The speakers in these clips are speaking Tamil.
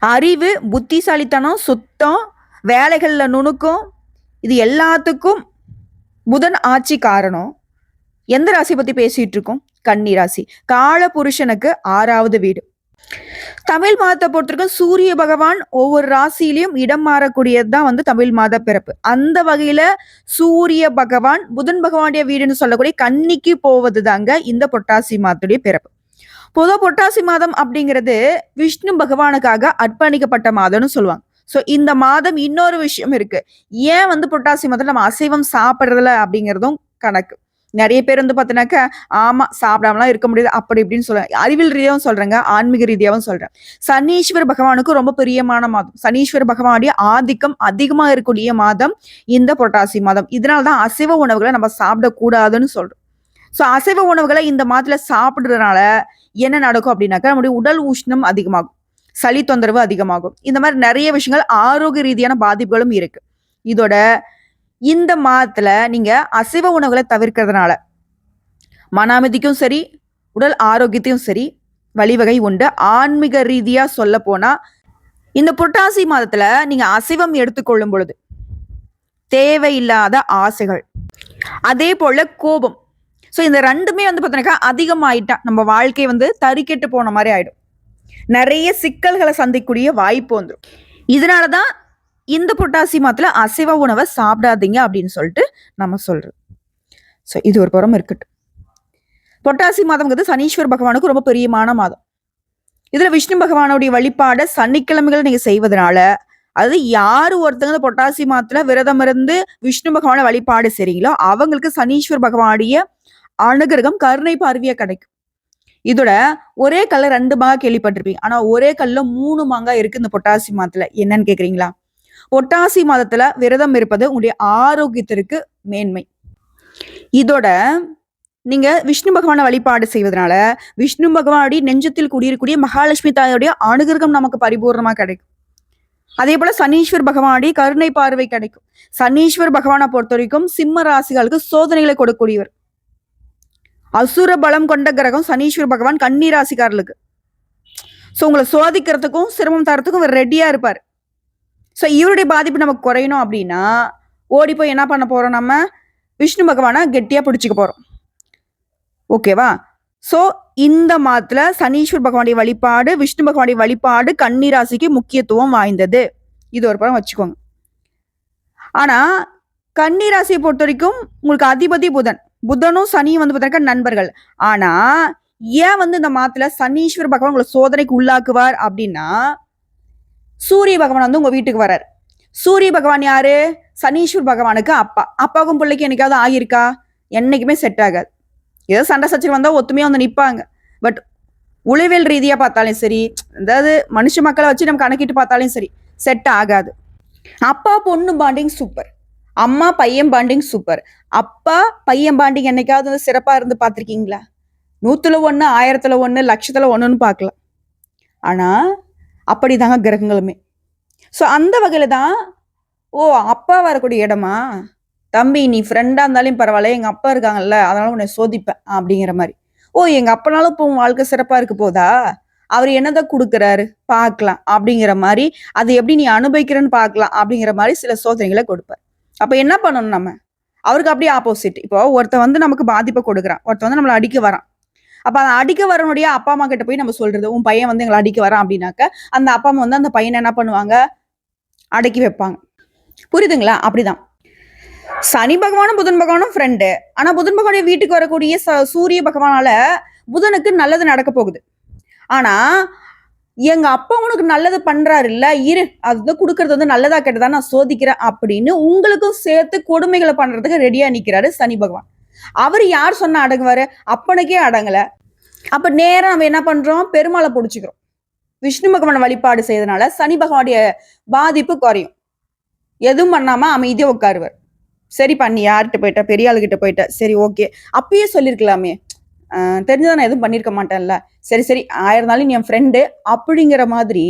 அறிவு புத்திசாலித்தனம் சுத்தம் வேலைகளில் நுணுக்கம் இது எல்லாத்துக்கும் புதன் ஆட்சி காரணம். எந்த ராசி பத்தி பேசிட்டு இருக்கோம்? கன்னி ராசி. கால புருஷனுக்கு ஆறாவது வீடு. தமிழ் மாதத்தை பொறுத்தவரைக்கும் சூரிய பகவான் ஒவ்வொரு ராசியிலையும் இடம் மாறக்கூடியது தான் வந்து தமிழ் மாத பிறப்பு. அந்த வகையில சூரிய பகவான் புதன் பகவானுடைய வீடுன்னு சொல்லக்கூடிய கன்னிக்கு போவது தாங்க இந்த பொட்டாசி மாதத்துடைய பிறப்பு. பொதுவாக பொட்டாசி மாதம் அப்படிங்கிறது விஷ்ணு பகவானுக்காக அர்ப்பணிக்கப்பட்ட மாதம்னு சொல்லுவாங்க. ஸோ இந்த மாதம் இன்னொரு விஷயம் இருக்கு. ஏன் வந்து பொட்டாசி மாதம் நம்ம அசைவம் சாப்பிட்றதுல அப்படிங்கிறதும் கணக்கு. நிறைய பேர் வந்து பார்த்தீங்கன்னாக்கா ஆமாம் சாப்பிடாமலாம் இருக்க முடியாது அப்படி இப்படின்னு சொல்கிறேன் அறிவியல் ரீதியாகவும் சொல்கிறேங்க ஆன்மீக ரீதியாகவும் சொல்கிறேன் சனீஸ்வர பகவானுக்கு ரொம்ப பிரியமான மாதம். சனீஸ்வர பகவானுடைய ஆதிக்கம் அதிகமாக இருக்கக்கூடிய மாதம் இந்த புரட்டாசி மாதம். இதனால தான் அசைவ உணவுகளை நம்ம சாப்பிடக்கூடாதுன்னு சொல்கிறோம் ஸோ அசைவ உணவுகளை இந்த மாதத்தில் சாப்பிட்றதுனால என்ன நடக்கும் அப்படின்னாக்கா நம்முடைய உடல் உஷ்ணம் அதிகமாகும் சளி தொந்தரவு அதிகமாகும். இந்த மாதிரி நிறைய விஷயங்கள் ஆரோக்கிய ரீதியான பாதிப்புகளும் இருக்கு. இதோட இந்த மாதத்துல நீங்க அசைவ உணவுகளை தவிர்க்கிறதுனால மன அமைதிக்கும் சரி உடல் ஆரோக்கியத்தையும் சரி வழிவகை உண்டு. ஆன்மீக ரீதியா சொல்ல போனா இந்த புரட்டாசி மாதத்துல நீங்க அசைவம் எடுத்துக்கொள்ளும் பொழுது தேவையில்லாத ஆசைகள் அதே போல கோபம் ஸோ இந்த ரெண்டுமே வந்து பார்த்தீங்கன்னாக்கா அதிகமாயிட்டா நம்ம வாழ்க்கை வந்து தறிக்கெட்டு போன மாதிரி ஆயிடும். நிறைய சிக்கல்களை சந்திக்கக்கூடிய வாய்ப்பு வந்துடும் இதனால தான் இந்த பொட்டாசி மாதத்துல அசைவ உணவை சாப்பிடாதீங்க அப்படின்னு சொல்லிட்டு நம்ம சொல்கிறோம் ஸோ இது ஒரு புறம் இருக்கட்டும். பொட்டாசி மாதம்ங்கிறது சனீஸ்வர் பகவானுக்கு ரொம்ப பிரியமான மாதம். இதில் விஷ்ணு பகவானுடைய வழிபாடை சனிக்கிழமைகள் நீங்கள் செய்வதனால அது யார் ஒருத்தங்க பொட்டாசி மாதத்தில் விரதம் இருந்து விஷ்ணு பகவானை வழிபாடு செய்றீங்களோ அவங்களுக்கு சனீஸ்வர் பகவானுடைய அனுகிரகம் கருணை பார்வையா கிடைக்கும். இதோட ஒரே கல்ல ரெண்டு மாங்காய் கேள்விப்பட்டிருப்பீங்க. ஆனா ஒரே கல்ல மூணு மாங்காய் இருக்கு இந்த பொட்டாசி மாதத்துல என்னன்னு கேக்குறீங்களா? பொட்டாசி மாதத்துல விரதம் இருப்பது உங்களுடைய ஆரோக்கியத்திற்கு மேன்மை. இதோட நீங்க விஷ்ணு பகவானை வழிபாடு செய்வதனால விஷ்ணு பகவானுடைய நெஞ்சத்தில் குடியிருக்கூடிய மகாலட்சுமி தாயோடைய அனுகிரகம் நமக்கு பரிபூர்ணமா கிடைக்கும். அதே போல சனீஸ்வர் பகவானுடைய கருணை பார்வை கிடைக்கும். சனீஸ்வர் பகவானை பொறுத்த வரைக்கும் சிம்ம ராசிகளுக்கு சோதனைகளை கொடுக்கக்கூடியவர். அசுர பலம் கொண்ட கிரகம் சனீஸ்வர பகவான் கன்னி ராசிக்காரர்களுக்கு ஸோ உங்களை சோதிக்கிறதுக்கும் சிரமம் தரத்துக்கும் இவர் ரெடியாக இருப்பார். ஸோ இவருடைய பாதிப்பு நமக்கு குறையணும் அப்படின்னா ஓடி போய் என்ன பண்ண போகிறோம் நம்ம? விஷ்ணு பகவானை கெட்டியாக பிடிச்சிக்க போகிறோம் ஓகேவா ஸோ இந்த மாதத்தில் சனீஸ்வர் பகவானுடைய வழிபாடு விஷ்ணு பகவானுடைய வழிபாடு கன்னிராசிக்கு முக்கியத்துவம் வாய்ந்தது. இது ஒரு படம் வச்சுக்கோங்க. ஆனால் கன்னிராசியை பொறுத்த வரைக்கும் உங்களுக்கு அதிபதி புதன். புதனும் சனியும் வந்து பார்த்தீங்கன்னா நண்பர்கள். ஆனா ஏன் வந்து இந்த மாத்துல சனீஸ்வர் பகவான் உங்களை சோதனைக்கு உள்ளாக்குவார் அப்படின்னா சூரிய பகவான் வந்து உங்க வீட்டுக்கு வரார் சூரிய பகவான் யாரு? சனீஸ்வர் பகவானுக்கு அப்பா. அப்பாவுக்கும் பிள்ளைக்கு என்னைக்காவது ஆகியிருக்கா? என்னைக்குமே செட் ஆகாது. ஏதோ சண்டை சச்சரவு வந்தா ஒத்துமையா வந்து நிப்பாங்க. பட் உளவியல் ரீதியா பார்த்தாலும் சரி அதாவது மனுஷ மக்களை வச்சு நம்ம கணக்கிட்டு பார்த்தாலும் சரி செட் ஆகாது. அப்பா பொண்ணு பாண்டிங் சூப்பர் அம்மா பையன் பாண்டிங் சூப்பர். அப்பா பையன் பாண்டிங் என்னைக்காவது வந்து சிறப்பா இருந்து பார்த்துருக்கீங்களா? நூத்துல ஒண்ணு ஆயிரத்துல ஒண்ணு லட்சத்துல ஒண்ணுன்னு பார்க்கலாம். ஆனா அப்படிதாங்க கிரகங்களுமே. ஸோ அந்த வகையில தான் ஓ அப்பா வரக்கூடிய இடமா? தம்பி நீ ஃப்ரெண்டா இருந்தாலும் பரவாயில்ல எங்க அப்பா இருக்காங்கல்ல அதனால உன்னை சோதிப்பேன் அப்படிங்கிற மாதிரி. ஓ எங்க அப்பனாலும் இப்போ உன் வாழ்க்கை சிறப்பா இருக்கு போதா? அவர் என்னதான் கொடுக்குறாரு பார்க்கலாம் அப்படிங்கிற மாதிரி. அது எப்படி நீ அனுபவிக்கிறன்னு பார்க்கலாம் அப்படிங்கிற மாதிரி சில சோதனைகளை கொடுப்பார். அப்போ என்ன பண்ணணும் நம்ம? அவருக்கு அப்படியே ஆப்போசிட் இப்போ ஒருத்தன் வந்து நமக்கு பாதிப்பை கொடுக்குறான். ஒருத்தன் வந்து நம்மளை அடிக்க வரான். அப்போ அந்த அடிக்க வரனுடைய அப்பா அம்மா கிட்ட போய் நம்ம சொல்றது உன் பையன் வந்து எங்களை அடிக்க வரான் அப்படின்னாக்க அந்த அப்பா அம்மா வந்து அந்த பையனை என்ன பண்ணுவாங்க? அடக்கி வைப்பாங்க. புரியுதுங்களா? அப்படிதான். சனி பகவானும் புதன் பகவானும் ஃப்ரெண்டு ஆனா புதன் பகவானுடைய வீட்டுக்கு வரக்கூடிய ச- சூரிய பகவானால புதனுக்கு நல்லது நடக்க போகுது. ஆனா எங்க அப்பா உனக்கு நல்லது பண்றாரு இல்ல இரு அது கொடுக்கறது வந்து நல்லதா கேட்டதா நான் சோதிக்கிறேன் அப்படின்னு உங்களுக்கும் சேர்த்து கொடுமைகளை பண்றதுக்கு ரெடியா நிக்கிறாரு சனி பகவான். அவர் யார் சொன்ன அடங்குவாரு? அப்பனுக்கே அடங்கல. அப்ப நேரம் நம்ம என்ன பண்றோம்? பெருமாளை பிடிச்சிக்கிறோம். விஷ்ணு பகவான் வழிபாடு செய்யறதுனால சனி பகவானுடைய பாதிப்பு குறையும். எதுவும் பண்ணாம அமைதியா உட்காருவார். சரி பண்ணி யார்கிட்ட போயிட்ட? பெரிய ஆளுகிட்ட போயிட்ட? சரி ஓகே அப்பயே சொல்லியிருக்கலாமே தெரிஞ்சதை நான் எதுவும் பண்ணியிருக்க மாட்டேன்ல. சரி சரி ஆயிருந்தாலும் நீ என் ஃப்ரெண்டு அப்படிங்கிற மாதிரி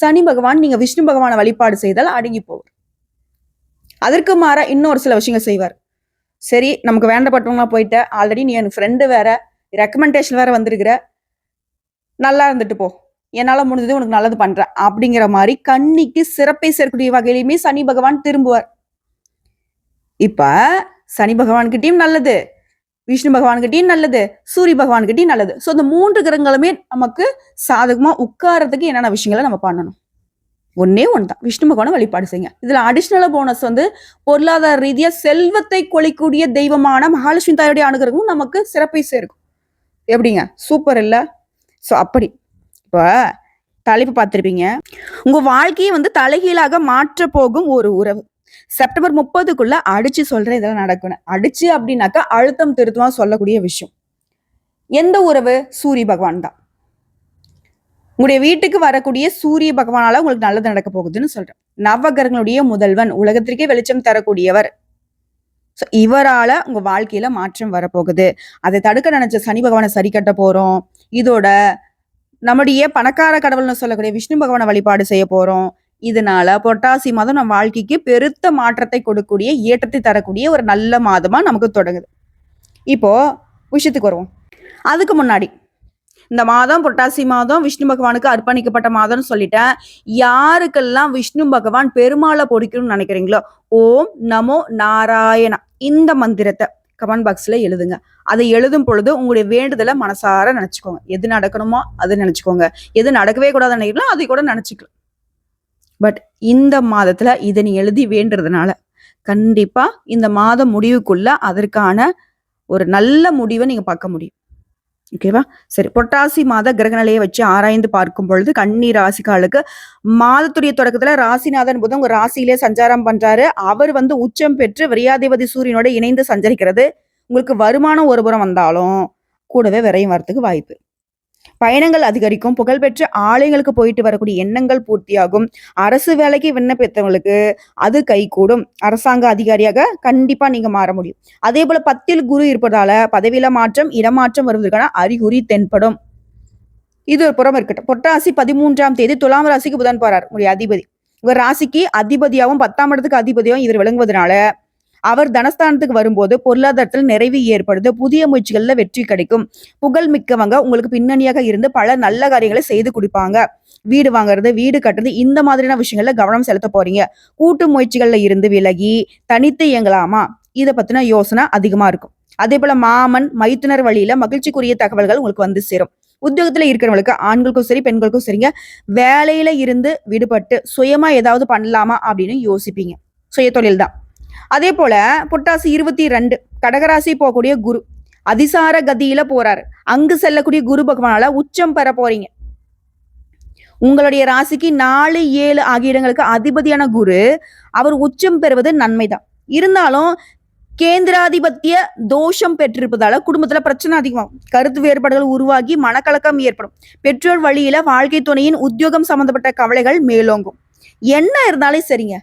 சனி பகவான் நீங்கள் விஷ்ணு பகவானை வழிபாடு செய்தால் அடங்கி போவார். அதற்கு மாற இன்னும் ஒரு சில விஷயங்கள் செய்வார். சரி நமக்கு வேண்டப்பட்டவங்களா போயிட்ட. ஆல்ரெடி நீ என் ஃப்ரெண்டு வேற ரெக்கமெண்டேஷன் வேற வந்திருக்கிற. நல்லா இருந்துட்டு போ. என்னால் முடிஞ்சது உனக்கு நல்லது பண்ணுறேன் அப்படிங்கிற மாதிரி கண்ணிக்கு சிறப்பை சேர்க்கக்கூடிய வகையிலுமே சனி பகவான் திரும்புவார். இப்போ சனி பகவான்கிட்டையும் நல்லது. விஷ்ணு பகவான்கிட்டயும் நல்லது சூரிய பகவான்கிட்டயும் நல்லது. ஸோ இந்த மூன்று கிரகங்களுமே நமக்கு சாதகமா உட்காரத்துக்கு என்னென்ன விஷயங்களை நம்ம பண்ணணும்? ஒன்னே ஒன்று தான் விஷ்ணு பகவானை வழிபாடு செய்யுங்க. இதுல அடிஷ்னலாக போனஸ் வந்து பொருளாதார ரீதியா செல்வத்தை கொளிக்கூடிய தெய்வமான மகாலட்சுமி தாயுடைய அனுகிரகமும் நமக்கு சிறப்பை சேர்க்கும். எப்படிங்க? சூப்பர் இல்லை? ஸோ அப்படி. இப்போ தலைப்பு பார்த்துருப்பீங்க. உங்கள் வாழ்க்கையை வந்து தலைகீழாக மாற்ற போகும் ஒரு உறவு. செப்டம்பர் முப்பதுக்குள்ள அடிச்சு சொல்றேன் இதெல்லாம் நடக்கணும் அடிச்சு அப்படின்னாக்கா அழுத்தம் திருத்தமா சொல்லக்கூடிய விஷயம். எந்த உறவு? சூரிய பகவான் தான். உங்களுடைய வீட்டுக்கு வரக்கூடிய சூரிய பகவானால உங்களுக்கு நல்லது நடக்க போகுதுன்னு சொல்றேன். நவகிரகங்களுடைய முதல்வன் உலகத்திற்கே வெளிச்சம் தரக்கூடியவர். ஸோ இவரால உங்க வாழ்க்கையில மாற்றம் வரப்போகுது. அதை தடுக்க நினைச்ச சனி பகவானை சரி கட்ட போறோம். இதோட நம்முடைய பணக்கார கடவுள்னு சொல்லக்கூடிய விஷ்ணு பகவானை வழிபாடு செய்ய போறோம். இதனால பொட்டாசி மாதம் நம் வாழ்க்கைக்கு பெருத்த மாற்றத்தை கொடுக்கக்கூடிய ஏற்றத்தை தரக்கூடிய ஒரு நல்ல மாதமாக நமக்கு தொடங்குது. இப்போ விஷயத்துக்கு வருவோம். அதுக்கு முன்னாடி இந்த மாதம் பொட்டாசி மாதம் விஷ்ணு பகவானுக்கு அர்ப்பணிக்கப்பட்ட மாதம்னு சொல்லிட்டேன். யாருக்கெல்லாம் விஷ்ணு பகவான் பெருமாளை பொடிக்கணும்னு நினைக்கிறீங்களோ ஓம் நமோ நாராயணா இந்த மந்திரத்தை கமெண்ட் பாக்ஸில் எழுதுங்க. அதை எழுதும் பொழுது உங்களுடைய வேண்டுதலை மனசார நினச்சிக்கோங்க. எது நடக்கணுமோ அது நினச்சிக்கோங்க. எது நடக்கவே கூடாதுன்னு நினைக்கலாம் அதை கூட நினச்சிக்கலாம். பட் இந்த மாதத்துல இதை நீ எழுதி வேண்டுறதுனால கண்டிப்பா இந்த மாதம் முடிவுக்குள்ள அதற்கான ஒரு நல்ல முடிவை நீங்க பார்க்க முடியும். ஓகேவா சரி பொட்டாசி மாத கிரகநிலையை வச்சு ஆராய்ந்து பார்க்கும் பொழுது கன்னி ராசிக்காலுக்கு மாதத்துடைய தொடக்கத்துல ராசிநாதன் புதன் உங்க ராசியிலே சஞ்சாரம் பண்றாரு. அவர் வந்து உச்சம் பெற்று விரியாதிபதி சூரியனோட இணைந்து சஞ்சரிக்கிறது. உங்களுக்கு வருமானம் ஒரு புறம் வந்தாலும் கூடவே விரையும் வரத்துக்கு வாய்ப்பு. பயணங்கள் அதிகரிக்கும் புகழ்பெற்ற ஆலயங்களுக்கு போயிட்டு வரக்கூடிய எண்ணங்கள் பூர்த்தியாகும். அரசு வேலைக்கு விண்ணப்பித்தவங்களுக்கு அது கைகூடும். அரசாங்க அதிகாரியாக கண்டிப்பா நீங்க மாற முடியும். அதே போல பத்தில் குரு இருப்பதால பதவியில மாற்றம் இடமாற்றம் வருவதற்கான அறிகுறி தென்படும். இது ஒரு புறம் இருக்கட்டும். பொட்டாசி பதிமூன்றாம் தேதி துலாம் ராசிக்கு புதன் போறார். உங்களுடைய அதிபதி. உங்க ராசிக்கு அதிபதியாகவும் பத்தாம் இடத்துக்கு அதிபதியாகவும் இவர் விளங்குவதனால அவர் தனஸ்தானத்துக்கு வரும்போது பொருளாதாரத்தில் நிறைவு ஏற்படுது. புதிய முயற்சிகள்ல வெற்றி கிடைக்கும். புகழ் மிக்கவங்க உங்களுக்கு பின்னணியாக இருந்து பல நல்ல காரியங்களை செய்து கொடுப்பாங்க. வீடு வாங்குறது வீடு கட்டுறது இந்த மாதிரியான விஷயங்கள்ல கவனம் செலுத்த போறீங்க. கூட்டு முயற்சிகள்ல இருந்து விலகி தனித்து இயங்கலாமா? இதை பத்தின யோசனை அதிகமா இருக்கும். அதே போல மாமன் மைத்துனர் வழியில மகிழ்ச்சிக்குரிய தகவல்கள் உங்களுக்கு வந்து சேரும். உத்தியோகத்துல இருக்கிறவங்களுக்கு ஆண்களுக்கும் சரி பெண்களுக்கும் சரிங்க. வேலையில இருந்து விடுபட்டு சுயமா ஏதாவது பண்ணலாமா அப்படின்னு யோசிப்பீங்க. சுய தொழில் தான் அதே போல புட்டாசி இருபத்தி ரெண்டு கடகராசி போகக்கூடிய குரு அதிசார கதியில போறாரு. அங்கு செல்லக்கூடிய குரு பகவானால உச்சம் பெற போறீங்க. உங்களுடைய ராசிக்கு நாலு ஏழு ஆகிய இடங்களுக்கு அதிபதியான குரு அவர் உச்சம் பெறுவது நன்மைதான். இருந்தாலும் கேந்திராதிபத்திய தோஷம் பெற்றிருப்பதால குடும்பத்துல பிரச்சனை அதிகமாகும். கருத்து வேறுபாடுகள் உருவாகி மனக்கலக்கம் ஏற்படும். பெற்றோர் வழியில வாழ்க்கை துணையின் உத்தியோகம் சம்பந்தப்பட்ட கவலைகள் மேலோங்கும். என்ன இருந்தாலும் சரிங்க.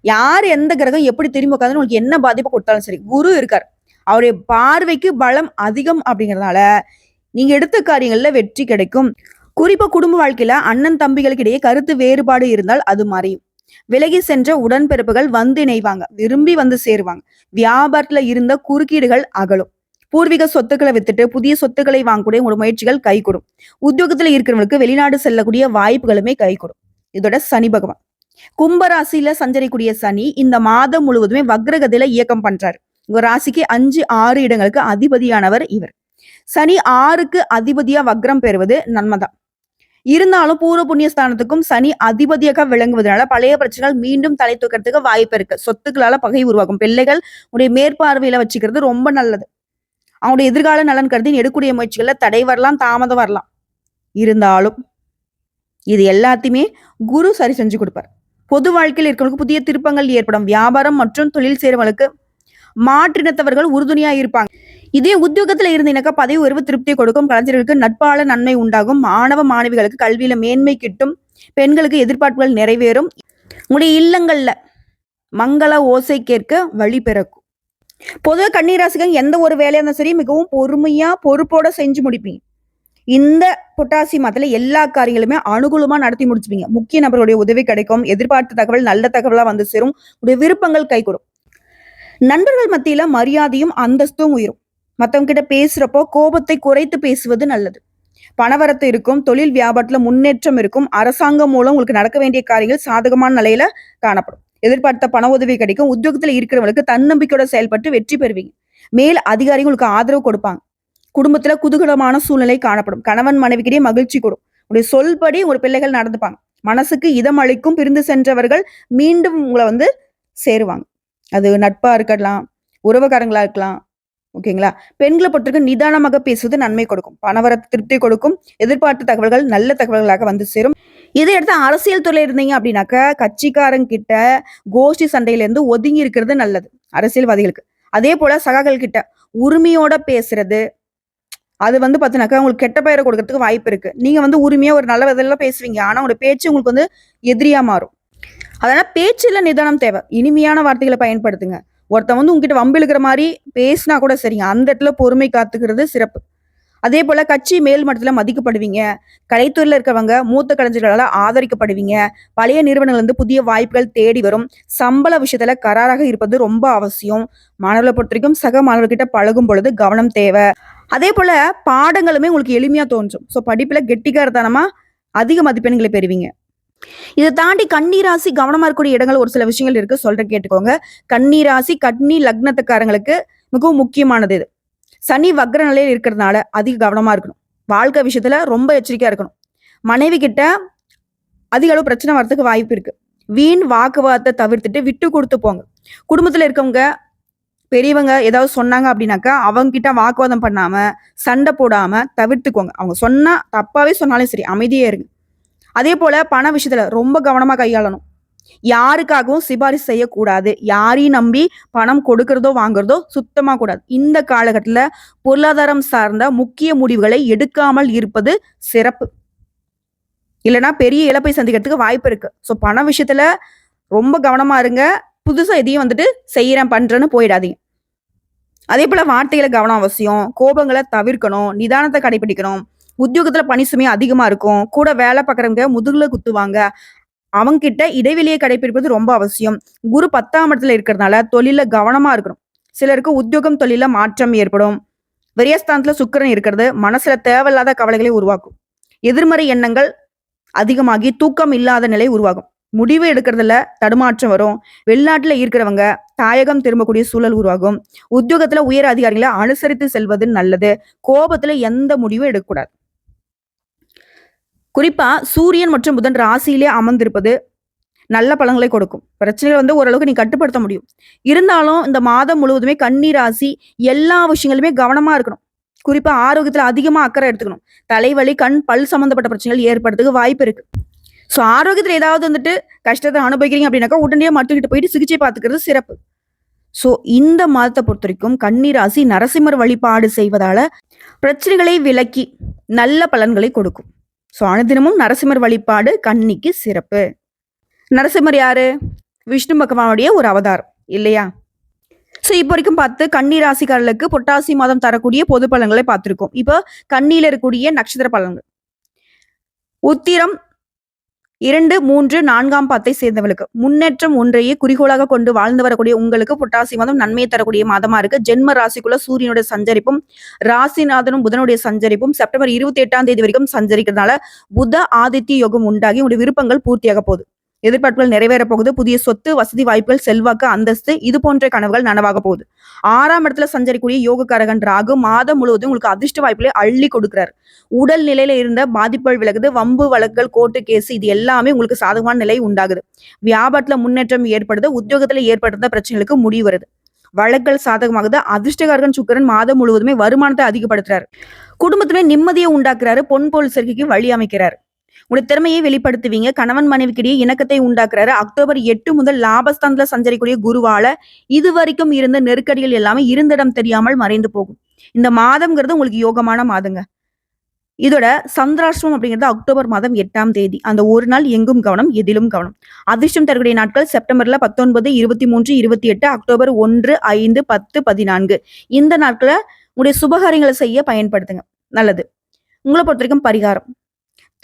யார் எந்த கிரகம் எப்படி திரும்பி உட்காந்து உங்களுக்கு என்ன பாதிப்பு கொடுத்தாலும் சரி குரு இருக்கார். அவருடைய பார்வைக்கு பலம் அதிகம் அப்படிங்கறதுனால நீங்க எடுத்த காரியங்கள்ல வெற்றி கிடைக்கும். குறிப்பா குடும்ப வாழ்க்கையில அண்ணன் தம்பிகளுக்கு இடையே கருத்து வேறுபாடு இருந்தால் அது மறையும். விலகி சென்ற உடன்பிறப்புகள் வந்து இணைவாங்க விரும்பி வந்து சேருவாங்க. வியாபாரத்துல இருந்த குறுக்கீடுகள் அகலும். பூர்வீக சொத்துக்களை வித்துட்டு புதிய சொத்துக்களை வாங்கக்கூடிய உங்களோட முயற்சிகள் கைகூடும். உத்தியோகத்துல இருக்கிறவங்களுக்கு வெளிநாடு செல்லக்கூடிய வாய்ப்புகளுமே கைகூடும். இதோட சனி பகவான். கும்பராசியில சஞ்சரிக்கூடிய சனி இந்த மாதம் முழுவதுமே வக்ரகதியில இயக்கம் பண்றாரு. உங்க ராசிக்கு அஞ்சு ஆறு இடங்களுக்கு அதிபதியானவர் இவர். சனி ஆறுக்கு அதிபதியா வக்ரம் பெறுவது நன்மைதான். இருந்தாலும் பூர்வ புண்ணிய ஸ்தானத்துக்கும் சனி அதிபதியாக விளங்குவதனால பழைய பிரச்சனைகள் மீண்டும் தலை தூக்கிறதுக்கு வாய்ப்பு இருக்கு. சொத்துக்களால பகை உருவாகும். பிள்ளைகள் உடைய மேற்பார்வையில வச்சுக்கிறது ரொம்ப நல்லது. அவங்களுடைய எதிர்கால நலன் கருதி எடுக்கூடிய முயற்சிகள்ல தடை வரலாம் தாமதம் வரலாம். இருந்தாலும் இது எல்லாத்தையுமே குரு சரி செஞ்சு கொடுப்பார். பொது வாழ்க்கையில் இருக்கிறவங்களுக்கு புதிய திருப்பங்கள் ஏற்படும். வியாபாரம் மற்றும் தொழில் செய்கிறவங்களுக்கு மாற்றினத்தவர்கள் உறுதுணையா இருப்பாங்க. இதே உத்தியோகத்துல இருந்தீங்கன்னாக்கா பதவி உயர்வு திருப்தி கொடுக்கும். கலைஞர்களுக்கு நட்பால நன்மை உண்டாகும். மாணவ மாணவிகளுக்கு கல்வியில மேன்மை கிட்டும். பெண்களுக்கு எதிர்பார்ப்புகள் நிறைவேறும். உங்களுடைய இல்லங்கள்ல மங்கள ஓசை கேட்க வழி பிறக்கும். பொதுவாக கன்னிராசிகள் எந்த ஒரு வேலையாக இருந்தாலும் சரி மிகவும் பொறுமையா பொறுப்போட செஞ்சு முடிப்பீங்க. இந்த பொட்டாசி மாதத்துல எல்லா காரியங்களுமே அனுகூலமா நடத்தி முடிச்சுப்பீங்க. முக்கிய நபர்களுடைய உதவி கிடைக்கும் எதிர்பார்த்த தகவல் நல்ல தகவலா வந்து சேரும் உடைய விருப்பங்கள் கைகூடும். நண்பர்கள் மத்தியில மரியாதையும் அந்தஸ்தும் உயரும். மத்தவங்க கிட்ட பேசுறப்போ கோபத்தை குறைத்து பேசுவது நல்லது. பணவரத்து இருக்கும் தொழில் வியாபாரத்துல முன்னேற்றம் இருக்கும் அரசாங்கம் மூலம் உங்களுக்கு நடக்க வேண்டிய காரியங்கள் சாதகமான நிலையில காணப்படும். எதிர்பார்த்த பண உதவி கிடைக்கும் உத்தியோகத்துல இருக்கிறவங்களுக்கு தன்னம்பிக்கையோட செயல்பட்டு வெற்றி பெறுவீங்க. மேல் அதிகாரி உங்களுக்கு ஆதரவு கொடுப்பாங்க. குடும்பத்துல குதூகலமான சூழ்நிலை காணப்படும். கணவன் மனைவிக்கிடையே மகிழ்ச்சி கூடும். உடைய சொல்படி ஒரு பிள்ளைகள் நடந்துப்பாங்க. மனசுக்கு இதம் அளிக்கும் பிரிந்து சென்றவர்கள் மீண்டும் உங்களை வந்து சேருவாங்க. அது நட்பா இருக்கலாம் உறவுக்காரங்களா இருக்கலாம் ஓகேங்களா பெண்களை பொறுத்திருக்க நிதானமாக பேசுவது நன்மை கொடுக்கும். பணவர திருப்தி கொடுக்கும். எதிர்பார்த்த தகவல்கள் நல்ல தகவல்களாக வந்து சேரும். இதை எடுத்து அரசியல் துறையில இருந்தீங்க அப்படின்னாக்கா கட்சிக்காரங்க கிட்ட கோஷ்டி சண்டையில இருந்து ஒதுங்கி இருக்கிறது நல்லது அரசியல்வாதிகளுக்கு. அதே போல சகாக்கள் கிட்ட உரிமையோட பேசுறது அது வந்து பார்த்தீங்கன்னாக்கா உங்களுக்கு கெட்ட பெயரை கொடுக்கறதுக்கு வாய்ப்பு இருக்கு. நீங்க வந்து உரிமையா ஒரு நல்ல விதத்துல பேசுவீங்க. ஆனா உங்களோட பேச்சு உங்களுக்கு வந்து எதிரியா மாறும். அதனால பேச்சுல நிதானம் தேவை. இனிமையான வார்த்தைகளை பயன்படுத்துங்க. ஒருத்தன் வந்து உங்ககிட்ட வம்பிழுக்கிற மாதிரி பேசினா கூட சரிங்க அந்த இடத்துல பொறுமை காத்துக்கிறது சிறப்பு. அதே போல கட்சி மேல்மட்டத்தில் மதிக்கப்படுவீங்க. கலைத்துறையில் இருக்கிறவங்க மூத்த கலைஞர்களால் ஆதரிக்கப்படுவீங்க. பழைய நிறுவனங்கள் வந்து புதிய வாய்ப்புகள் தேடி வரும். சம்பள விஷயத்துல கராராக இருப்பது ரொம்ப அவசியம். மாணவர்களை பொறுத்த வரைக்கும் சக மாணவர்கிட்ட பழகும் பொழுது கவனம் தேவை. அதே போல் பாடங்களுமே உங்களுக்கு எளிமையாக தோன்றும். ஸோ படிப்பில் கெட்டிக்காரத்தனமாக அதிக மதிப்பெண்களை பெறுவீங்க. இதை தாண்டி கண்ணீராசி கவனமா இருக்கக்கூடிய இடங்கள் ஒரு சில விஷயங்கள் இருக்கு. சொல்ற கேட்டுக்கோங்க. கண்ணீராசி கண்ணி லக்னத்துக்காரங்களுக்கு மிகவும் முக்கியமானது இது. சனி வக்ர நிலையில் இருக்கிறதுனால அதிக கவனமா இருக்கணும். வாழ்க்கை விஷயத்துல ரொம்ப எச்சரிக்கையா இருக்கணும். மனைவி கிட்ட அதிக அளவு பிரச்சனை வரதுக்கு வாய்ப்பு இருக்கு. வீண் வாக்குவாதத்தை தவிர்த்துட்டு விட்டு கொடுத்து போங்க. குடும்பத்துல இருக்கவங்க பெரியவங்க ஏதாவது சொன்னாங்க அப்படின்னாக்கா அவங்க கிட்ட வாக்குவாதம் பண்ணாம சண்டை போடாம தவிர்த்துக்கோங்க. அவங்க சொன்னா தப்பாவே சொன்னாலும் சரி அமைதியே இருங்க. அதே போல பண விஷயத்துல ரொம்ப கவனமா கையாளணும். யாருக்காகவும் சிபாரிசு செய்யக்கூடாது. யாரையும் நம்பி பணம் கொடுக்கறதோ வாங்குறதோ சுத்தமா கூடாது. இந்த காலகட்டத்துல பொருளாதாரம் சார்ந்த முக்கிய முடிவுகளை எடுக்காமல் இருப்பது சிறப்பு. இல்லைன்னா பெரிய இழப்பை சந்திக்கிறதுக்கு வாய்ப்பு இருக்கு. ஸோ பண விஷயத்துல ரொம்ப கவனமா இருங்க. புதுசாக எதையும் வந்துட்டு செய்கிறேன் பண்ணுறேன்னு போயிடாதீங்க. அதே போல் வார்த்தைகளை கவனம் அவசியம் கோபங்களை தவிர்க்கணும் நிதானத்தை கடைபிடிக்கணும். உத்தியோகத்தில் பணி சுமை அதிகமாக இருக்கும். கூட வேலை பார்க்குறவங்க முதுகில் குத்துவாங்க. அவங்கக்கிட்ட இடைவெளியை கடைபிடிப்பது ரொம்ப அவசியம். குரு பத்தாம் இடத்துல இருக்கிறதுனால தொழில கவனமாக இருக்கணும். சிலருக்கு உத்தியோகம் தொழில மாற்றம் ஏற்படும். விரியஸ்தானத்தில் சுக்கரன் இருக்கிறது மனசுல தேவையில்லாத கவலைகளை உருவாக்கும். எதிர்மறை எண்ணங்கள் அதிகமாகி தூக்கம் இல்லாத நிலை உருவாகும். முடிவு எடுக்கிறதுல தடுமாற்றம் வரும். வெளிநாட்டில் இருக்கிறவங்க தாயகம் திரும்பக்கூடிய சூழல் உருவாகும். உத்தியோகத்துல உயர் அதிகாரிகளை அனுசரித்து செல்வது நல்லது. கோபத்துல எந்த முடிவும் எடுக்கக்கூடாது. குறிப்பா சூரியன் மற்றும் புதன் ராசியிலே அமர்ந்திருப்பது நல்ல பலன்களை கொடுக்கும். பிரச்சனைகள் வந்து ஓரளவுக்கு நீ கட்டுப்படுத்த முடியும். இருந்தாலும் இந்த மாதம் முழுவதுமே கன்னி ராசி எல்லா விஷயங்களுமே கவனமா இருக்கணும். குறிப்பா ஆரோக்கியத்துல அதிகமா அக்கறை எடுத்துக்கணும். தலைவலி கண் பல் சம்பந்தப்பட்ட பிரச்சனைகள் ஏற்படுறதுக்கு வாய்ப்பு இருக்கு. ஸோ ஆரோக்கியத்தில் ஏதாவது வந்துட்டு கஷ்டத்தை அனுபவிக்கிறீங்க அப்படின்னாக்கா உடனடியாக மருத்துவக்கிட்ட போயிட்டு சிகிச்சை பார்த்துக்கிறது சிறப்பு. ஸோ இந்த மாதத்தை பொறுத்த வரைக்கும் கன்னி ராசி நரசிம்மர் வழிபாடு செய்வதால பிரச்சனைகளை விலக்கி நல்ல பலன்களை கொடுக்கும். ஸோ அனுதினமும் நரசிம்மர் வழிபாடு கன்னிக்கு சிறப்பு. நரசிம்மர் யாரு? விஷ்ணு பகவானுடைய ஒரு அவதாரம் இல்லையா? ஸோ இப்போ வரைக்கும் பார்த்து கன்னி ராசிக்காரர்களுக்கு பொட்டாசி மாதம் தரக்கூடிய பொது பலன்களை பார்த்துருக்கோம். இப்போ கண்ணியில் இருக்கக்கூடிய நட்சத்திர பலன்கள். உத்திரம் இரண்டு மூன்று நான்காம் பாத்தை சேர்ந்தவளுக்கு. முன்னேற்றம் ஒன்றையே குறிக்கோளாக கொண்டு வாழ்ந்து வரக்கூடிய உங்களுக்கு புட்டாசி மாதம் நன்மையை தரக்கூடிய மாதமா இருக்கு. ஜென்ம ராசிக்குள்ள சூரியனுடைய சஞ்சரிப்பும் ராசிநாதனும் புதனுடைய சஞ்சரிப்பும் செப்டம்பர் இருபத்தி எட்டாம் தேதி வரைக்கும் சஞ்சரிக்கிறதுனால புத ஆதித்ய யோகம் உண்டாகி உங்களுடைய விருப்பங்கள் பூர்த்தியாக போகுது. எதிர்பார்ப்புகள் நிறைவேற போகுது. புதிய சொத்து வசதி வாய்ப்புகள் செல்வாக்கு அந்தஸ்து இது போன்ற கனவுகள் நனவாக போகுது. ஆறாம் இடத்துல சஞ்சரிக்கூடிய யோகக்காரகன் ராகு மாதம் முழுவதும் உங்களுக்கு அதிர்ஷ்ட வாய்ப்புகளை அள்ளி கொடுக்கிறார். உடல் நிலையில இருந்த பாதிப்புகள் விலகுது. வம்பு வழக்குகள் கோர்ட்டு கேஸ் இது எல்லாமே உங்களுக்கு சாதகமான நிலை உண்டாகுது. வியாபாரத்துல முன்னேற்றம் ஏற்படுது. உத்தியோகத்துல ஏற்படுத்த பிரச்சனைகளுக்கு முடிவு வருது. வழக்கல் சாதகமாகுது. அதிர்ஷ்டகாரகன் சுக்கரன் மாதம் முழுவதுமே வருமானத்தை அதிகப்படுத்துறாரு. குடும்பத்துல நிம்மதியை உண்டாக்குறாரு. பொன் பொருள் சேர்க்கைக்கு வழி அமைக்கிறார். உங்களுடைய திறமையை வெளிப்படுத்துவீங்க. கணவன் மனைவிக்கிடையே இணக்கத்தை உண்டாக்குறாரு. அக்டோபர் எட்டு முதல் லாபஸ்தானத்துல சஞ்சரிக்கூடிய குருவால இது வரைக்கும் இருந்த நெருக்கடிகள் எல்லாமே இருந்த இடம் தெரியாமல் மறைந்து போகும். இந்த மாதம்ங்கிறது உங்களுக்கு யோகமான மாதங்க. இதோட சந்திராஷ்டிரம் அப்படிங்கிறது அக்டோபர் மாதம் எட்டாம் தேதி. அந்த ஒரு நாள் எங்கும் கவனம் எதிலும் கவனம். அதிர்ஷ்டம் தரக்கூடிய நாட்கள் செப்டம்பர்ல பத்தொன்பது இருபத்தி மூன்று இருபத்தி எட்டு அக்டோபர் ஒன்று ஐந்து பத்து பதினான்கு. இந்த நாட்களை உங்களுடைய சுபகாரியங்களை செய்ய பயன்படுத்துங்க. நல்லது. உங்களை பொறுத்த வரைக்கும் பரிகாரம்.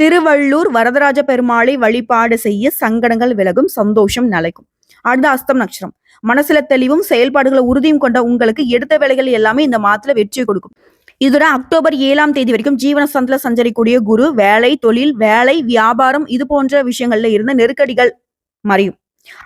திருவள்ளூர் வரதராஜ பெருமாளை வழிபாடு செய்ய சங்கடங்கள் விலகும் சந்தோஷம் நிலைக்கும். அடுத்த அஸ்தம் நட்சத்திரம். மனசுல தெளிவும் செயல்பாடுகளை உறுதியும் கொண்ட உங்களுக்கு எடுத்த வேலைகள் எல்லாமே இந்த மாதத்துல வெற்றி கொடுக்கும். இதோட அக்டோபர் ஏழாம் தேதி வரைக்கும் ஜீவனஸ்தானத்துல சஞ்சரிக்கூடிய குரு வேலை தொழில் வேலை வியாபாரம் இது போன்ற விஷயங்கள்ல இருந்த நெருக்கடிகள் மறையும்.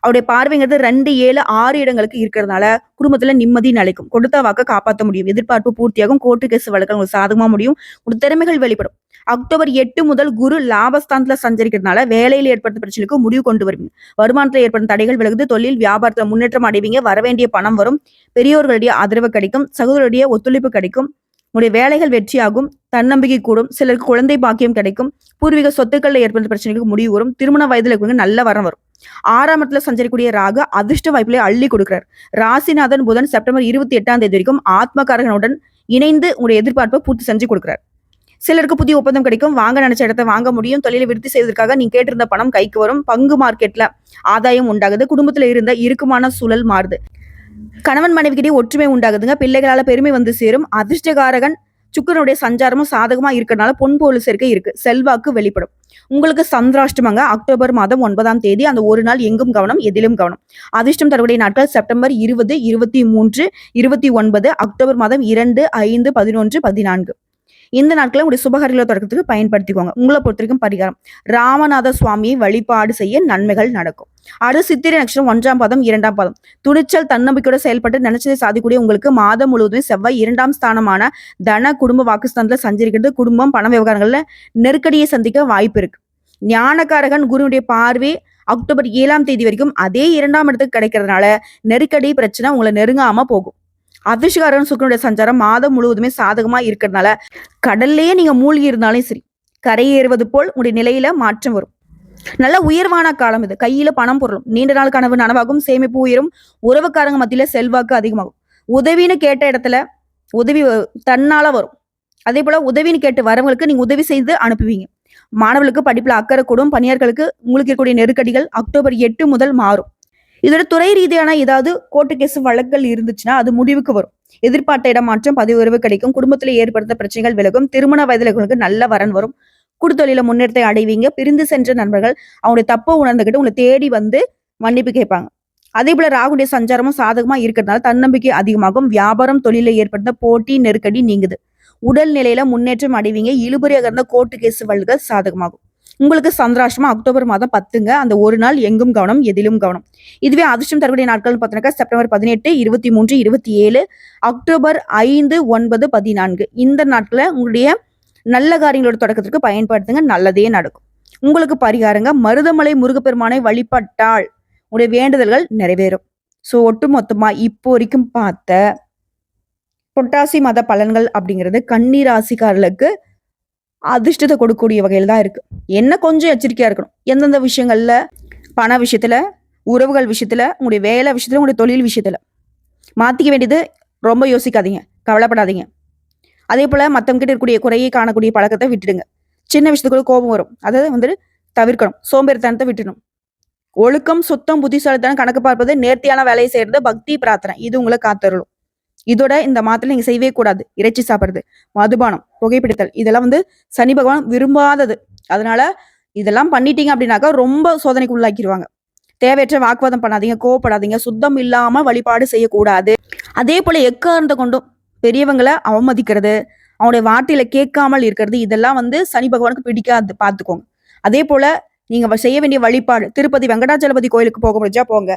அவருடைய பார்வைங்கிறது ரெண்டு ஏழு ஆறு இடங்களுக்கு இருக்கிறதுனால குடும்பத்துல நிம்மதி நிலைக்கும். கொடுத்த வாக்க காப்பாற்ற முடியும். எதிர்பார்ப்பு பூர்த்தியாகும். கோர்ட்டு கேஸ் வழக்கு உங்களுக்கு சாதகமா முடியும். ஒரு திறமைகள் வெளிப்படும். அக்டோபர் எட்டு முதல் குரு லாபஸ்தானத்துல சஞ்சரிக்கிறதுனால வேலையில் ஏற்படுத்த பிரச்சனைக்கு முடிவு கொண்டு வருவீங்க. வருமானத்துல ஏற்படும் தடைகள் விலகுது தொழில் வியாபாரத்துல முன்னேற்றம் அடைவீங்க வரவேண்டிய பணம் வரும் பெரியோர்களுடைய ஆதரவு கிடைக்கும் சகோதரருடைய ஒத்துழைப்பு கிடைக்கும் உங்களுடைய வேலைகள் வெற்றியாகும் தன்னம்பிக்கை கூடும் சிலருக்கு குழந்தை பாக்கியம் கிடைக்கும் பூர்வீக சொத்துக்கள்ல ஏற்படுத்த பிரச்சனைக்கு முடிவு வரும் திருமண வயதுல இருக்கவங்க நல்ல வரம் வரும். ஆறாம் இடத்துல சஞ்சரிக்கூடிய ராகு அதிர்ஷ்ட வாய்ப்புகளை அள்ளி கொடுக்கிறார். ராசிநாதன் புதன் செப்டம்பர் இருபத்தி எட்டாம் தேதி வரைக்கும் ஆத்மகாரகனுடன் இணைந்து உங்களுடைய எதிர்பார்ப்பை பூர்த்தி செஞ்சு கொடுக்கிறார். சிலருக்கு புதிய ஒப்பந்தம் கிடைக்கும். வாங்க நினைச்ச இடத்த வாங்க முடியும். தொழிலை விருத்தி செய்வதற்காக நீ கேட்டிருந்த பணம் கைக்கு வரும். பங்கு மார்க்கெட்ல ஆதாயம் உண்டாகுது. குடும்பத்துல இருந்த இறுக்கமான சூழல் மாறுது. கணவன் மனைவிக்கிட்டே ஒற்றுமை உண்டாகுதுங்க. பிள்ளைகளால பெருமை வந்து சேரும். அதிர்ஷ்டகாரகன் சுக்கரனுடைய சஞ்சாரமும் சாதகமா இருக்கிறனால பொன் பொருள் சேர்க்கை இருக்கு. செல்வாக்கு வெளிப்படும். உங்களுக்கு சந்திராஷ்டமங்க. அக்டோபர் மாதம் ஒன்பதாம் தேதி அந்த ஒரு நாள் எங்கும் கவனம் எதிலும் கவனம். அதிர்ஷ்டம் தரக்கூடிய நாட்கள் செப்டம்பர் இருபது இருபத்தி மூன்று இருபத்தி ஒன்பது அக்டோபர் மாதம் இரண்டு ஐந்து பதினொன்று பதினான்கு. இந்த நாட்களை உங்களுடைய சுபகாரிகளை தொடக்கத்துக்கு பயன்படுத்திக்கோங்க. உங்களை பொறுத்த வரைக்கும் பரிகாரம். ராமநாத சுவாமியை வழிபாடு செய்ய நன்மைகள் நடக்கும். அடுத்து சித்திரை நட்சத்திரம் ஒன்றாம் பாதம் இரண்டாம் பாதம். துணிச்சல் தன்னம்பிக்கையோட செயல்பட்டு நினைச்சதை சாதிக்கூடிய உங்களுக்கு மாதம் முழுவதும் செவ்வாய் இரண்டாம் ஸ்தானமான தன குடும்ப வாக்குஸ்தானத்தில் சஞ்சரிக்கிறது. குடும்பம் பண விவகாரங்களில் நெருக்கடியை சந்திக்க வாய்ப்பு இருக்கு. ஞானகாரகன் குருவுடைய பார்வை அக்டோபர் ஏழாம் தேதி வரைக்கும் அதே இரண்டாம் இடத்துக்கு கிடைக்கிறதுனால நெருக்கடி பிரச்சனை உங்களை நெருங்காம போகும். அதிர்ஷ்டகாரன் சுக்கரனுடைய சஞ்சாரம் மாதம் முழுவதுமே சாதகமாக இருக்கிறதுனால கடல்லையே நீங்கள் மூழ்கி இருந்தாலும் சரி கரையேறுவது போல் உங்களுடைய நிலையில மாற்றம் வரும். நல்ல உயர்வான காலம் இது. கையில பணம் பொருளும். நீண்ட நாள் கனவு நனவாகும். சேமிப்பு உயரும். உறவுக்காரங்க மத்தியில செல்வாக்கு அதிகமாகும். உதவின்னு கேட்ட இடத்துல உதவி தன்னால வரும். அதே போல உதவின்னு கேட்டு வரவங்களுக்கு நீங்க உதவி செய்து அனுப்புவீங்க. மாணவர்களுக்கு படிப்புல அக்கறை கூடும். பணியாளர்களுக்கு உங்களுக்கு இருக்கக்கூடிய நெருக்கடிகள் அக்டோபர் எட்டு முதல் மாறும். இதோட துறை ரீதியான ஏதாவது கோர்ட்டு கேஸ் வழக்குகள் இருந்துச்சுன்னா அது முடிவுக்கு வரும். எதிர்பார்த்த இடமாற்றம் பதவி உறவு கிடைக்கும் குடும்பத்துல ஏற்படுத்த பிரச்சனைகள் விலகும் திருமண வயதுல நல்ல வரன் வரும். குடுத்தொழில முன்னேற்றத்தை அடைவீங்க பிரிந்து சென்ற நண்பர்கள் அவங்களுடைய தப்பை உணர்ந்துகிட்டு உங்களை தேடி வந்து மன்னிப்பு கேட்பாங்க. அதே போல ராகுடைய சஞ்சாரமும் சாதகமா இருக்கிறதுனால தன்னம்பிக்கை அதிகமாகும் வியாபாரம் தொழில ஏற்படுத்த போட்டி நெருக்கடி நீங்குது. உடல் நிலையில முன்னேற்றம் அடைவீங்க இழுபறியாக இருந்த கோர்ட்டு கேஸ் வழக்குகள் சாதகமாகும். உங்களுக்கு சந்திராஷ்டமா அக்டோபர் மாதம் பத்துங்க. அந்த ஒரு நாள் எங்கும் கவனம் எதிலும் கவனம். இதுவே அதிர்ஷ்டம் தரக்கூடிய நாட்கள் பார்த்தீங்கன்னா செப்டம்பர் பதினெட்டு இருபத்தி மூன்று இருபத்தி ஏழு அக்டோபர் ஐந்து ஒன்பது பதினான்கு. இந்த நாட்களில் உங்களுடைய நல்ல காரியங்களோட தொடக்கத்திற்கு பயன்படுத்துங்க. நல்லதே நடக்கும். உங்களுக்கு பரிகாரங்க மருதமலை முருகப்பெருமானை வழிபட்டால் உங்களுடைய வேண்டுதல்கள் நிறைவேறும். ஸோ ஒட்டுமொத்தமா இப்போ வரைக்கும் பார்த்த புரட்டாசி மத பலன்கள் அப்படிங்கிறது கண்ணீர் ராசிக்காரர்களுக்கு அதிர்ஷ்டத்தை கொடுக்கக்கூடிய வகையில் தான் இருக்கு. என்ன கொஞ்சம் எச்சரிக்கையா இருக்கணும். எந்தெந்த விஷயங்கள்ல பண விஷயத்துல உறவுகள் விஷயத்துல உங்களுடைய வேலை விஷயத்துல உங்களுடைய தொழில் விஷயத்துல. மாத்திக்க வேண்டியது ரொம்ப யோசிக்காதீங்க. கவலைப்படாதீங்க. அதே போல மத்தவங்க கிட்ட இருக்கக்கூடிய குறையை காணக்கூடிய பழக்கத்தை விட்டுடுங்க. சின்ன விஷயத்துக்குள்ள கோபம் வரும். அதை வந்து தவிர்க்கணும். சோம்பேறித்தனத்தை விட்டுணும் ஒழுக்கம் சுத்தம் புத்திசாலித்தனம் கணக்கு பார்ப்பது நேர்த்தியான வேலையை செய்யறது பக்தி பிரார்த்தனை. இது உங்களை காத்தருளும். இதோட இந்த மாதத்துல நீங்க செய்யவே கூடாது. இறைச்சி சாப்பிடுறது மதுபானம் புகைப்பிடித்தல் இதெல்லாம் வந்து சனி பகவான் விரும்பாதது. அதனால இதெல்லாம் பண்ணிட்டீங்க அப்படின்னாக்கா ரொம்ப சோதனைக்கு உள்ளாக்கிடுவாங்க. தேவையற்ற வாக்குவாதம் பண்ணாதீங்க கோவப்படாதீங்க சுத்தம் இல்லாம வழிபாடு செய்யக்கூடாது. அதே போல எக்காரணத்தை கொண்டும் பெரியவங்களை அவமதிக்கிறது அவனுடைய வார்த்தையில கேட்காமல் இருக்கிறது இதெல்லாம் வந்து சனி பகவானுக்கு பிடிக்காது பார்த்துக்கோங்க. அதே போல நீங்க செய்ய வேண்டிய வழிபாடு திருப்பதி வெங்கடாச்சலபதி கோயிலுக்கு போக முடிஞ்சா போங்க.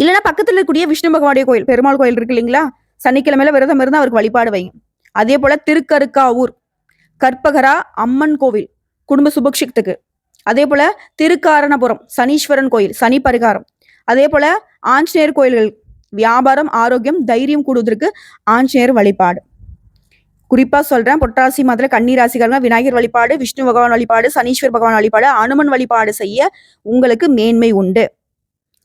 இல்லைன்னா பக்கத்துல இருக்கக்கூடிய விஷ்ணு பகவானுடைய கோயில் பெருமாள் கோயில் இருக்கு இல்லைங்களா? சனிக்கிழமையில விரதம் இருந்து அவருக்கு வழிபாடு வையும் அதே போல திருக்கருக்காவூர் கற்பகரா அம்மன் கோவில் குடும்ப சுபக்ஷத்துக்கு அதே போல திருக்காரணபுரம் சனீஸ்வரன் கோயில் சனி பரிகாரம். அதே போல ஆஞ்சநேயர் கோயில்கள் வியாபாரம் ஆரோக்கியம் தைரியம் கூடுவதற்கு ஆஞ்சநேயர் வழிபாடு. குறிப்பா சொல்றேன் பொட்டாசி மாதத்துல கன்னி ராசிக்காரங்க விநாயகர் வழிபாடு விஷ்ணு பகவான் வழிபாடு சனீஸ்வர் பகவான் வழிபாடு அனுமன் வழிபாடு செய்ய உங்களுக்கு மேன்மை உண்டு.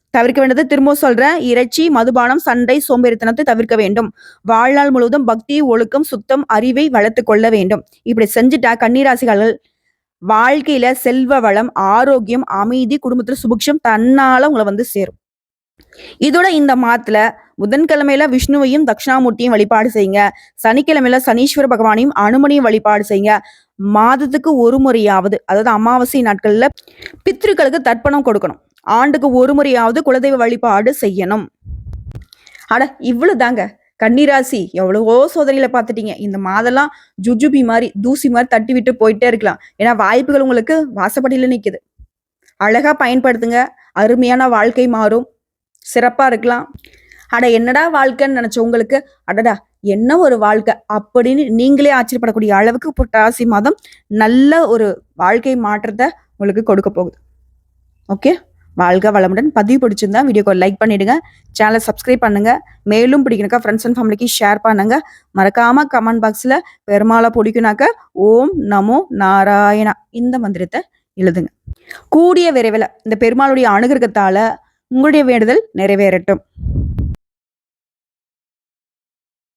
தவிர்க்க வேண்டியது திரும்ப சொல்றேன். இறைச்சி மதுபானம் சண்டை சோம்பேறித்தனத்தை தவிர்க்க வேண்டும். வாழ்நாள் முழுவதும் பக்தி ஒழுக்கம் சுத்தம் அறிவை வளர்த்து கொள்ள வேண்டும். இப்படி செஞ்சுட்டா கன்னிராசிகள் வாழ்க்கையில செல்வ வளம் ஆரோக்கியம் அமைதி குடும்பத்துல சுபிக்ஷம் தன்னால உங்களை வந்து சேரும். இதோட இந்த மாத்துல புதன்கிழமையில விஷ்ணுவையும் தட்சிணாமூர்த்தியும் வழிபாடு செய்யுங்க. சனிக்கிழமையில சனீஸ்வர பகவானையும் அனுமனையும் வழிபாடு செய்யுங்க. மாதத்துக்கு ஒரு முறையாவது அதாவது அமாவாசை நாட்கள்ல பித்ருக்களுக்கு தர்ப்பணம் கொடுக்கணும். ஆண்டுக்கு ஒரு முறையாவது குலதெய்வ வழிபாடு செய்யணும். அட இவ்வளவுதாங்க. கன்னிராசி எவ்வளவோ சோதனையில பார்த்துட்டீங்க. இந்த மாதம்லாம் ஜுஜுபி மாதிரி தூசி மாதிரி தட்டி விட்டு போயிட்டே இருக்கலாம். ஏன்னா வாய்ப்புகள் உங்களுக்கு வாசப்படியில் நிற்குது அழகா பயன்படுத்துங்க. அருமையான வாழ்க்கை மாறும். சிறப்பா இருக்கலாம். அட என்னடா வாழ்க்கைன்னு நினைச்ச உங்களுக்கு அடடா என்ன ஒரு வாழ்க்கை? அப்படின்னு நீங்களே ஆச்சரியப்படக்கூடிய அளவுக்கு புரட்டாசி மாதம் நல்ல ஒரு வாழ்க்கை மாற்றத்தை உங்களுக்கு கொடுக்க போகுது. ஓகே? வாழ்க வளமுடன். பதிவு பிடிச்சிருந்தா வீடியோக்கு லைக் பண்ணிடுங்க. சேனலை சப்ஸ்கிரைப் பண்ணுங்க. மேலும் பிடிக்கணுக்கா ஃப்ரெண்ட்ஸ் அண்ட் ஃபேமிலிக்கு ஷேர் பண்ணுங்க. மறக்காம கமெண்ட் பாக்ஸில் பெருமாளை பிடிக்குனாக்க ஓம் நமோ நாராயணா இந்த மந்திரத்தை எழுதுங்க. கூடிய விரைவில் இந்த பெருமாளுடைய அனுகிரகத்தால உங்களுடைய வேண்டுதல் நிறைவேறட்டும்.